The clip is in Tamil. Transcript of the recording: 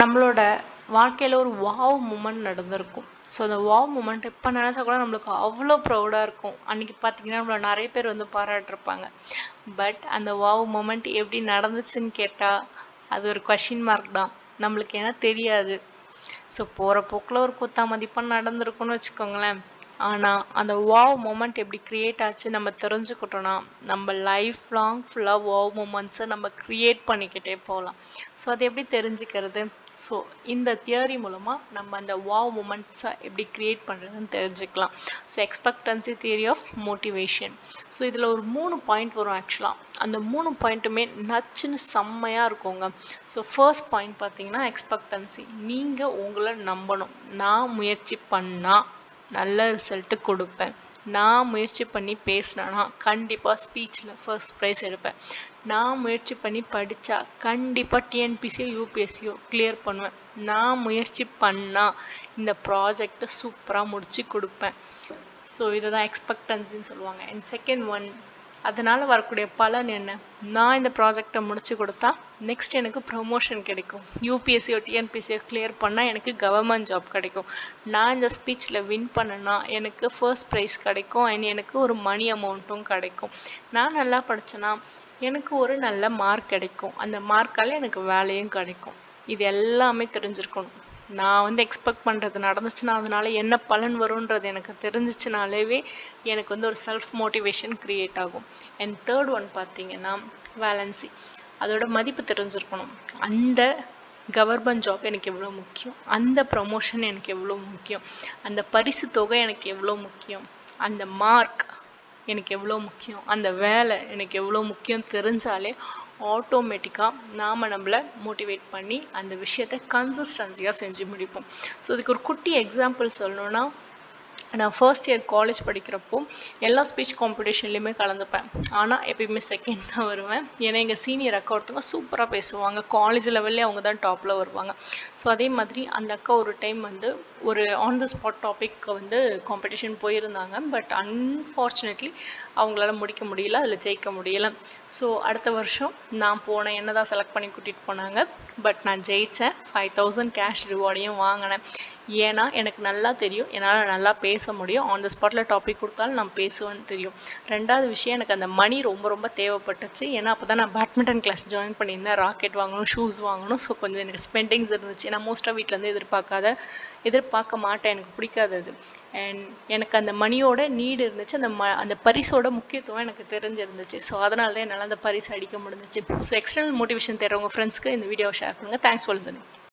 நம்மளோட வாழ்க்கையில் ஒரு வாவ் மூமெண்ட் நடந்திருக்கும். ஸோ அந்த வாவ் மூமெண்ட் இப்போ நினச்சா கூட நம்மளுக்கு அவ்வளோ ப்ரௌடாக இருக்கும். அன்றைக்கி பார்த்தீங்கன்னா நம்மளை நிறைய பேர் வந்து பாராட்டிருப்பாங்க. பட் அந்த வாவ் மூமெண்ட் எப்படி நடந்துச்சுன்னு கேட்டால் அது ஒரு கொஷின் மார்க் தான். நம்மளுக்கு ஏன்னா தெரியாது. ஸோ போகிற போக்கில் ஒரு குத்தா மதிப்பாக நடந்திருக்குன்னு வச்சுக்கோங்களேன். ஆனால் அந்த வாவ் மூமெண்ட் எப்படி க்ரியேட் ஆச்சு நம்ம தெரிஞ்சுக்கிட்டோன்னா நம்ம லைஃப் லாங் ஃபுல்லாக வாவ் மூமெண்ட்ஸை நம்ம க்ரியேட் பண்ணிக்கிட்டே போகலாம். ஸோ அது எப்படி தெரிஞ்சுக்கிறது? ஸோ இந்த தியரி மூலமாக நம்ம அந்த வாவ் மூமெண்ட்ஸை எப்படி க்ரியேட் பண்ணுறதுன்னு தெரிஞ்சுக்கலாம். So expectancy theory of motivation so இதில் ஒரு மூணு பாயிண்ட் வரும் ஆக்சுவலாக அந்த மூணு பாயிண்ட்டுமே நச்சுன்னு செம்மையாக இருக்குங்க. ஸோ ஃபர்ஸ்ட் பாயிண்ட் பார்த்தீங்கன்னா எக்ஸ்பெக்டன்சி நீங்கள் உங்களை நம்பணும். நான் முயற்சி பண்ணால் நல்ல ரிசல்ட்டு கொடுப்பேன். நான் முயற்சி பண்ணி பேசினேன்னா கண்டிப்பாக ஸ்பீச்சில் ஃபர்ஸ்ட் ப்ரைஸ் எடுப்பேன். நான் முயற்சி பண்ணி படித்தா கண்டிப்பாக டிஎன்பிசியோ யூபிஎஸ்சியோ கிளியர் பண்ணுவேன். நான் முயற்சி பண்ணால் இந்த ப்ராஜெக்டை சூப்பராக முடித்து கொடுப்பேன். ஸோ இதை தான் எக்ஸ்பெக்டன்சின்னு சொல்லுவாங்க. அண்ட் செகண்ட் ஒன் அதனால் வரக்கூடிய பலன் என்ன? நான் இந்த ப்ராஜெக்டை முடிச்சு கொடுத்தா நெக்ஸ்ட் எனக்கு ப்ரொமோஷன் கிடைக்கும். யூபிஎஸ்சியோ டிஎன்பிசியோ கிளியர் பண்ணால் எனக்கு கவர்மெண்ட் ஜாப் கிடைக்கும். நான் இந்த ஸ்பீச்சில் வின் பண்ணேன்னா எனக்கு ஃபர்ஸ்ட் ப்ரைஸ் கிடைக்கும் அண்ட் எனக்கு ஒரு மணி அமௌண்ட்டும் கிடைக்கும். நான் நல்லா படித்தேன்னா எனக்கு ஒரு நல்ல மார்க் கிடைக்கும். அந்த மார்க்கால் எனக்கு வேலையும் கிடைக்கும். இது எல்லாமே தெரிஞ்சிருக்கணும். நான் வந்து எக்ஸ்பெக்ட் பண்ணுறது நடந்துச்சுன்னா அதனால என்ன பலன் வரும்ன்றது எனக்கு தெரிஞ்சிச்சுனாலேவே எனக்கு வந்து ஒரு செல்ஃப் மோட்டிவேஷன் க்ரியேட் ஆகும். அண்ட் தேர்ட் ஒன் பார்த்தீங்கன்னா வேலன்சி அதோட மதிப்பு தெரிஞ்சிருக்கணும். அந்த கவர்மெண்ட் ஜாப் எனக்கு எவ்வளோ முக்கியம்? அந்த ப்ரமோஷன் எனக்கு எவ்வளோ முக்கியம்? அந்த பரிசு தொகை எனக்கு எவ்வளோ முக்கியம்? அந்த மார்க் எனக்கு எவ்வளோ முக்கியம்? அந்த வேலை எனக்கு எவ்வளோ முக்கியம் தெரிஞ்சாலே ஆட்டோமேட்டிக்காக நாம் நம்மளை மோட்டிவேட் பண்ணி அந்த விஷயத்தை கன்சிஸ்டன்சியாக செஞ்சு முடிப்போம். ஸோ இதுக்கு ஒரு குட்டி எக்ஸாம்பிள் சொல்லணுன்னா நான் ஃபர்ஸ்ட் இயர் காலேஜ் படிக்கிறப்போ எல்லா ஸ்பீச் காம்படிஷன்லேயுமே கலந்துப்பேன். ஆனால் எப்பயுமே செகண்ட் தான் வருவேன். ஏன்னா எங்கள் சீனியர் அக்கா ஒருத்தவங்க சூப்பராக பேசுவாங்க. காலேஜ் லெவல்லே அவங்க தான் டாப்பில் வருவாங்க. ஸோ அதே மாதிரி அந்த அக்கா ஒரு டைம் வந்து ஒரு ஆன் த ஸ்பாட் டாபிக் வந்து காம்படிஷன் போயிருந்தாங்க. பட் அன்ஃபார்ச்சுனேட்லி அவங்களால முடிக்க முடியல அதில் ஜெயிக்க முடியலை. ஸோ அடுத்த வருஷம் நான் போனேன். என்ன தான் செலக்ட் பண்ணி கூட்டிகிட்டு போனாங்க. பட் நான் ஜெயித்தேன் ஃபைவ் தௌசண்ட் கேஷ் ரிவார்டையும் வாங்கினேன். ஏன்னா எனக்கு நல்லா தெரியும் என்னால் நல்லா பேச முடியும். ஆன் த ஸ்பாட்டில் டாபிக் கொடுத்தாலும் நான் பேசுவேன்னு தெரியும். ரெண்டாவது விஷயம் எனக்கு அந்த மணி ரொம்ப ரொம்ப தேவைப்பட்டுச்சு. ஏன்னா அப்போ தான் நான் பேட்மிண்டன் கிளாஸ் ஜாயின் பண்ணியிருந்தேன். ராக்கெட் வாங்கணும் ஷூஸ் வாங்கணும். ஸோ கொஞ்சம் எனக்கு ஸ்பெண்டிங்ஸ் இருந்துச்சு. நான் மோஸ்ட்டாக வீட்டிலேருந்து எதிர்பார்க்காத எதிர்பார்க்க மாட்டேன். எனக்கு பிடிக்காது அது. அண்ட் எனக்கு அந்த மணியோட நீடு இருந்துச்சு. அந்த ம அந்த பரிசோட முக்கியத்துவம் எனக்கு தெரிஞ்சிருந்துச்சு. ஸோ அதனால தான் என்னால் அந்த பரிசு அடிக்க முடிஞ்சிச்சு. ஸோ எக்ஸ்டர்னல் மோட்டிவேஷன் தேடுறவங்க ஃப்ரெண்ட்ஸ்க்கு இந்த வீடியோவை ஷேர் பண்ணுங்கள் தேங்க்ஸ் ஃபார் லிசனிங்